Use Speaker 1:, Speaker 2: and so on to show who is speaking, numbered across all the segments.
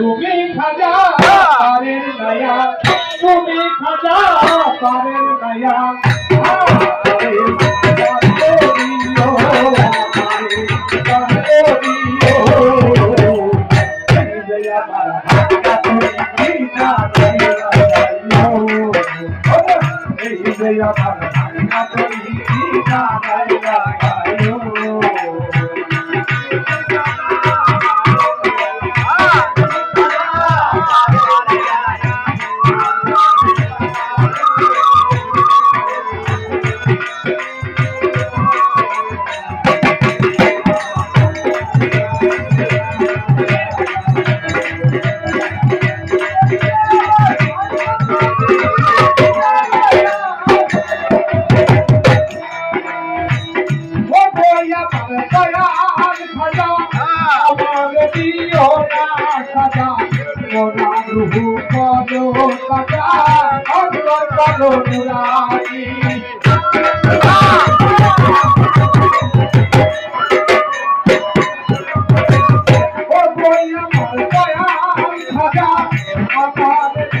Speaker 1: তুমি খাজা পারের নয়া তুমি খাজা পারের নয়া ও দয়াল খাজা আমার দিও না সাজা মোরা রুহু করো কাজা অন্তর করো নুরানি ও দয়াল খাজা আমার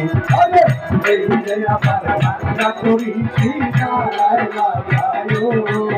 Speaker 1: নুরানি আমি অন্তর করো দয়া করো দয়াল খাজা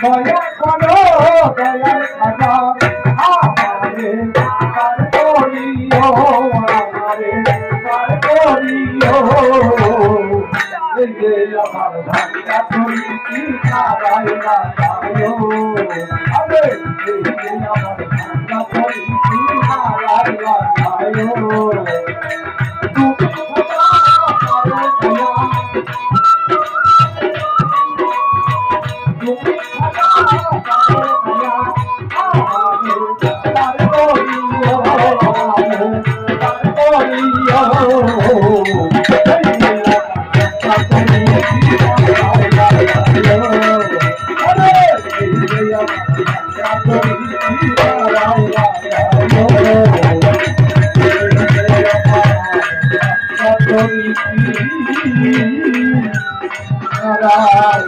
Speaker 2: দয়া করো দয়াল
Speaker 1: কাকা আমারে পার আমারে ভাইয়া কি খারাই না খাইও আরে যে আমার Oh